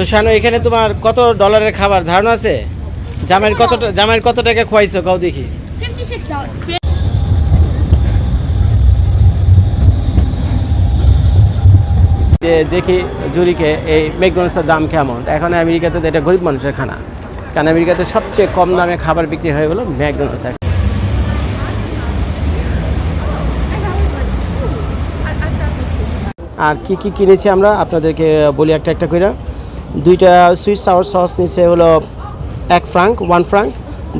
তো শানু এখানে তোমার কত ডলারের খাবার? ধারণা আছে? জামাইয়ের কত জামাইয়ের কত টাকা খোয়াইছো? কাউ দেখি। যে দেখি জুরিকে এই ম্যাকডোনাল্ডসের দাম কেমন? এখন আমেরিকাতে এটা গরিব মানুষের খানা। কারণ আমেরিকাতে সবচেয়ে কম দামে খাবার বিক্রি হয়ে গেলো ম্যাকডোনাল্ডস। আর কি কি কিনেছি আমরা? আপনাদেরকে বলি একটা একটা করে দুইটা সুইট সাওয়ার সস নিচে হলো এক ফ্রাঙ্ক ওয়ান ফ্রাঙ্ক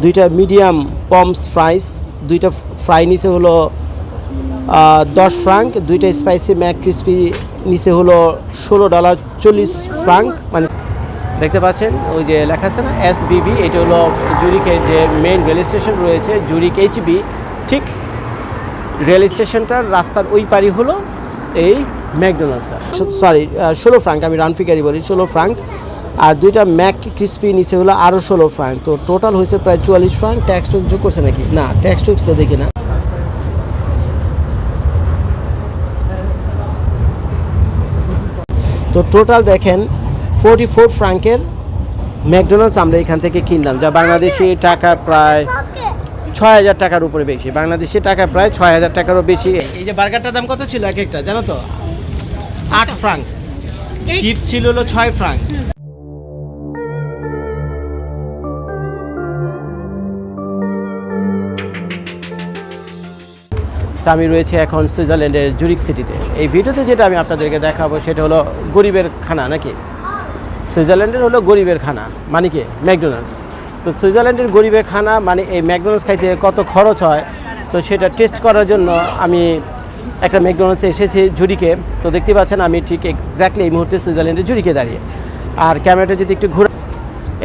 দুইটা মিডিয়াম পমস ফ্রাইস দুইটা ফ্রাই নিচে হলো দশ ফ্রাঙ্ক দুইটা স্পাইসি ম্যাক ক্রিসপি নিচে হলো ষোলো ডলার চল্লিশ ফ্রাঙ্ক মানে দেখতে পাচ্ছেন, ওই যে লেখা আছে না এস বিবি এটা হলো জুরিকের যে মেইন রেল স্টেশন রয়েছে জুরিক এইচবি ঠিক রেল স্টেশনটার রাস্তার ওই পারি হলো এই ম্যাকডোনাল্ডসটা। সরি ষোলো ফ্রাঙ্ক, আমি রান ফিগারি বলি, ষোলো ফ্রাঙ্ক। আর দুইটা ম্যাক ক্রিসপি নিচে হলো আরও ষোলো ফ্রাঙ্ক। তো টোটাল হয়েছে প্রায় চুয়াল্লিশ ফ্রাঙ্ক। ট্যাক্স টুক্স যোগ করছে নাকি? না ট্যাক্স টুক্স তো দেখি না। তো টোটাল দেখেন ফোরটি ফোর ফ্রাঙ্কের ম্যাকডোনাল্ডস আমরা এখান থেকে কিনলাম, যা বাংলাদেশি টাকা প্রায় ছয় হাজার টাকার উপরে বেশি। বাংলাদেশি টাকা প্রায় ছয় হাজার টাকারও বেশি। এই যে বার্গারটার দাম কত ছিল এক একটা জানো তো? আট ফ্রাঙ্ক। চিপস ছিল হলো ছয় ফ্রাঙ্ক। আমি রয়েছে এখন সুইজারল্যান্ডের জুরিক সিটিতে। এই ভিডিওতে যেটা আমি আপনাদেরকে দেখাবো সেটা হলো গরিবের খানা নাকি? সুইজারল্যান্ডের হলো গরিবের খানা। মানে কি? ম্যাকডোনাল্ডস। তো সুইজারল্যান্ডের গরিবের খানা মানে এই ম্যাকডোনাল্ডস খাইতে কত খরচ হয়, তো সেটা টেস্ট করার জন্য আমি একটা ম্যাকডোনাল্ডসে এসেছি জুরিকে তো দেখতে পাচ্ছেন আমি ঠিক এক্স্যাক্টলি এই মুহূর্তে সুইজারল্যান্ডের জুরিকে দাঁড়িয়ে। আর ক্যামেরাটা যদি একটু ঘুরে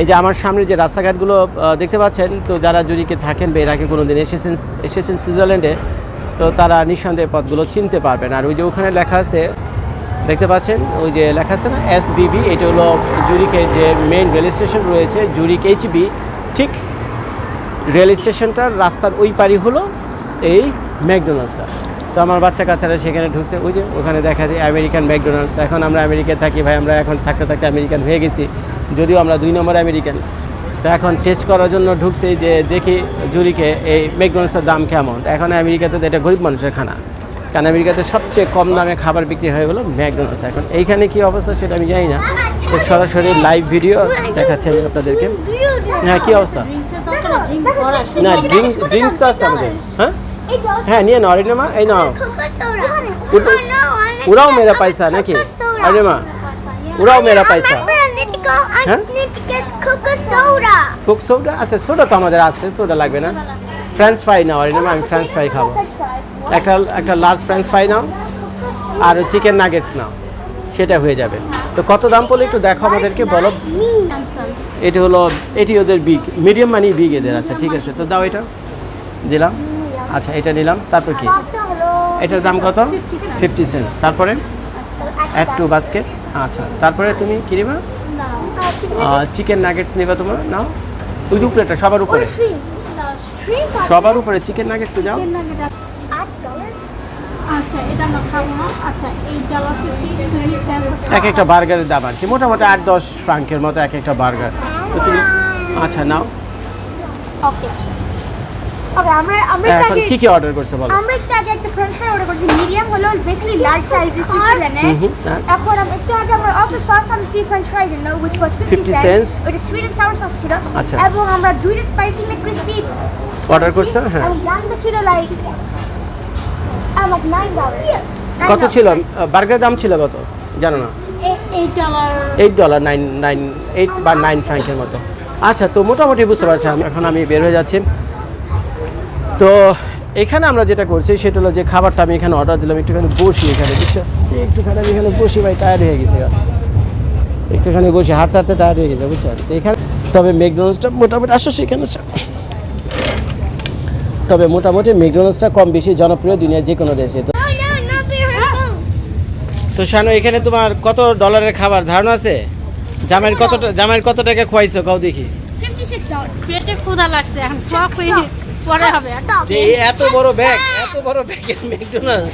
এই যে আমার সামনে যে রাস্তাঘাটগুলো দেখতে পাচ্ছেন, তো যারা জুরিকে থাকেন বা এর আগে কোনো দিন এসেছেন এসেছেন সুইজারল্যান্ডে, তো তারা নিঃসন্দেহে পথগুলো চিনতে পারবেন। আর ওই যে ওখানে লেখা আছে, দেখতে পাচ্ছেন, ওই যে লেখা আছে না এস বিবি এটা হলো জুরিকের যে মেইন রেল স্টেশন রয়েছে জুরিক এইচবি রেল স্টেশনটার রাস্তার ওই পারি হলো এই ম্যাকডোনাল্ডসটা। তো আমার বাচ্চা কাচ্চারা সেখানে ঢুকছে, ওই যে ওখানে দেখা যায় আমেরিকান ম্যাকডোনাল্ডস। এখন আমরা আমেরিকায় থাকি ভাই, আমরা এখন থাকতে থাকতে আমেরিকান হয়ে গেছি, যদিও আমরা দুই নম্বর আমেরিকান। তো এখন টেস্ট করার জন্য ঢুকছি যে দেখি জুরিকে এই ম্যাকডোনাল্ডসের দাম কেমন। এখন আমেরিকাতে তো এটা গরিব মানুষের খানা। কারণ আমেরিকাতে সবচেয়ে কম দামে খাবার বিক্রি হয়ে গেলো ম্যাকডোনাল্ডস। এখন এইখানে কি অবস্থা সেটা আমি জানি না। সরাসরি লাইভ ভিডিও দেখাচ্ছি আমি আপনাদেরকে। হ্যাঁ কী অবস্থা? না ড্রিঙ্কস ড্রিঙ্কস তো আছে আমাদের। হ্যাঁ? হ্যাঁ নিয়ে নাও আরে মা, এই নাও। উড়াও মেরা পয়সা নাকি? আরে মা, উড়াও মেরা পয়সা। হ্যাঁ? Coke soda? আচ্ছা সোডা তো আমাদের আছে, সোডা লাগবে না। ফ্রেঞ্চ ফ্রাই নাও আরে মা, আমি ফ্রেঞ্চ ফ্রাই খাব। একটা একটা লার্জ ফ্রেঞ্চ ফ্রাই নাও আর চিকেন নাগেটস নাও সেটা হয়ে যাবে। তো কত দাম পড়লে একটু দেখো আমাদেরকে বলো। এটি হলো এটি ওদের বিগ মিডিয়াম মানি বিগ এদের আচ্ছা ঠিক আছে তো দাও এটা। দিলাম। আচ্ছা এটা নিলাম। তারপর কি? এটার দাম কত? ফিফটি সেন্স তারপরে? অ্যাড টু বাস্কেট আচ্ছা তারপরে তুমি কি নিবা? চিকেন নাগেটস নিবা তোমার নাও। ওই উপরেটা সবার উপরে। সবার উপরে চিকেন নাগেটস যাও। আচ্ছা এটা আমরা খাব না। আচ্ছা এই ডলার ফিফটি টোয়েন্টি সেন্স এক একটা বার্গারের দাম আর কি। মোটামুটি আট দশ ফ্রাঙ্কের মতো এক একটা বার্গার। তো তুমি আচ্ছা। নাও। ওকে। ওকে আমরা আমরা হ্যাঁ, এখন কি কি অর্ডার করছে বলো? আমরা একটু আগে একটা ফ্রেঞ্চ ফ্রাই অর্ডার করেছি। মিডিয়াম হলো বেসিক্যালি লার্জ সাইজ সুইজারল্যান্ডে হুম হুম, হ্যাঁ। এখন আমরা একটু আগে আমরা also sauce on the french fry দিল which was 50 50 cents. cents। ওটা সুইট এন্ড সাওয়ার সস ছিল আচ্ছা। এবং আমরা দুইটা স্পাইসি ম্যাক ক্রিসপি অর্ডার করছ? হ্যাঁ। এবং দামটা ছিল লাইক আই লাইক 9 ডলার কত ছিল? বার্গারের দাম ছিল কত? জানো না? 8 eight dollar nine nine eight বা নাইন ফ্র্যাঙ্কের মতো। আচ্ছা তো মোটামুটি বুঝতে পারছি আমি এখন আমি বের হয়ে যাচ্ছি। তো এখানে আমরা যেটা করছি সেটা হলো যে খাবারটা আমি এখানে অর্ডার দিলাম একটুখানি বসি এখানে বুঝছ? একটুখানি আমি এখানে বসি ভাই টায়ার্ড হয়ে গেছি। একটুখানি বসি হাঁটতে হাঁটতে টায়ার্ড হয়ে গেছে বুঝছ? তো এখানে তবে ম্যাকডোনাল্ডসটা মোটামুটি আসো সেখানে। তবে মোটামুটি ম্যাকডোনাল্ডসটা কম বেশি জনপ্রিয় দুনিয়ার যে কোনো দেশে। তো তো শানু এখানে তোমার কত ডলারের খাবার ধারণা আছে? জামাইয়ের কত জামাইয়ের কত টাকা খোয়াইছো? কাউ দেখি। 56 ডলার পেটে ক্ষুধা লাগছে এখন খাওয়া খেয়ে পরে হবে। এত বড় ব্যাগ এত বড় ব্যাগের ম্যাকডোনাল্ডস।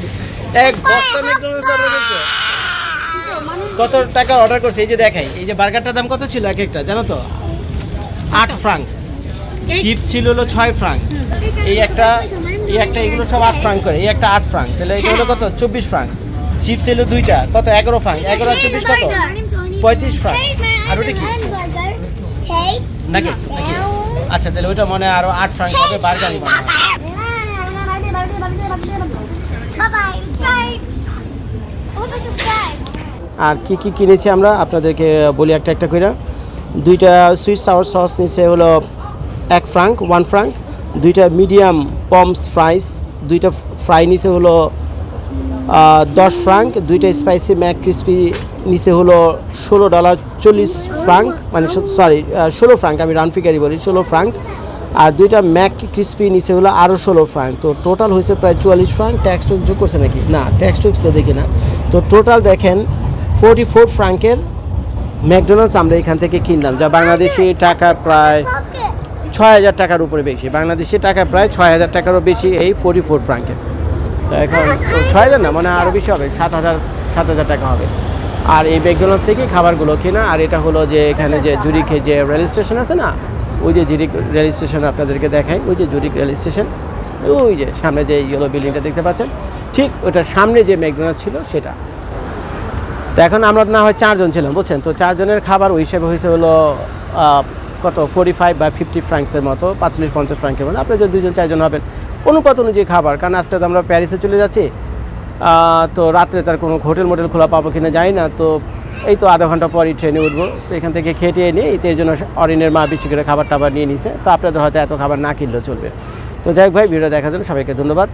এক বস্তা ম্যাকডোনাল্ডস অর্ডার করছ? কত টাকা অর্ডার করছে? এই যে দেখাই এই যে বার্গারটার দাম কত ছিল এক একটা জানো তো? আট ফ্রাঙ্ক চিপস ছিল হলো ছয় ফ্রাঙ্ক এই একটা এই একটা এগুলো সব আট ফ্রাঙ্ক করে। এই একটা আট ফ্রাঙ্ক তাহলে এটা হলো কত? চব্বিশ ফ্রাঙ্ক চিপস ছিল দুইটা। কত? এগারো ফ্রাঙ্ক এগারো আর চব্বিশ কত? পঁয়ত্রিশ ফ্রাঙ্ক আর ওটা কি? নাকি? আচ্ছা তাহলে ওইটা মনে হয় আরও আট ফ্রাঙ্ক হবে। মনে হয়। আর কি কি কিনেছি আমরা? আপনাদেরকে বলি একটা একটা করে দুইটা সুইট সাওয়ার সস নিচে হলো এক ফ্রাঙ্ক ওয়ান ফ্রাঙ্ক দুইটা মিডিয়াম পমস ফ্রাইস দুইটা ফ্রাই নিচে হলো দশ ফ্রাঙ্ক দুইটা স্পাইসি ম্যাক ক্রিসপি নিচে হলো ষোলো ডলার চল্লিশ ফ্রাঙ্ক মানে সরি ষোলো ফ্রাঙ্ক আমি রান ফিগারই বলি, ষোলো ফ্রাঙ্ক আর দুইটা ম্যাক ক্রিসপি নিচে হলো আরও ষোলো ফ্রাঙ্ক তো টোটাল হয়েছে প্রায় চুয়াল্লিশ ফ্রাঙ্ক ট্যাক্স টুক্স যোগ করছে নাকি? না ট্যাক্স টুক্স তো দেখি না। তো টোটাল দেখেন ফোরটি ফোর ফ্রাঙ্কের ম্যাকডোনাল্ডস আমরা এখান থেকে কিনলাম, যা বাংলাদেশি টাকা প্রায় ছয় হাজার টাকার উপরে বেশি। বাংলাদেশি টাকা প্রায় ছয় হাজার টাকারও বেশি এই ফোর্টি ফোর ফ্রাঙ্কে এখন ছয় হাজার না মানে আরও বেশি হবে, সাত হাজার সাত হাজার টাকা হবে। আর এই ম্যাকডোনাল্ডস থেকে খাবারগুলো কেনা, আর এটা হলো যে এখানে যে জুরিখে যে রেল স্টেশন আছে না, ওই যে জুরিক রেল স্টেশন আপনাদেরকে দেখাই, ওই যে জুরিক রেল স্টেশন ওই যে সামনে যে ইয়েলো বিল্ডিংটা দেখতে পাচ্ছেন, ঠিক ওটার সামনে যে ম্যাকডোনাল্ডস ছিল সেটা। তো এখন আমরা না হয় চারজন ছিলাম, বুঝছেন? তো চারজনের খাবার ওই হিসেবে হয়েছে হলো কত? ফোর্টি ফাইভ বা ফিফটি ফ্রাঙ্কসের মতো, পাঁচচল্লিশ, পঞ্চাশ ফ্রাঙ্কের মতো। আপনি যদি দুজন, চারজন হবেন, অনুপাত অনুযায়ী খাবার। কারণ আজকে তো আমরা প্যারিসে চলে যাচ্ছি। তো রাত্রে তার কোনো হোটেল মোটেল খোলা পাবো কিনা জানি না। তো এই তো আধা ঘণ্টা পরই ট্রেনে উঠবো। তো এখান থেকে খেটিয়ে নিয়ে, এই জন্য অরিনের মা বেশি করে খাবার টাবার নিয়ে নিছে। তো আপনাদের হয়তো এত খাবার না কিনলেও চলবে। তো যাই হোক ভাই, ভিডিও দেখার জন্য সবাইকে ধন্যবাদ।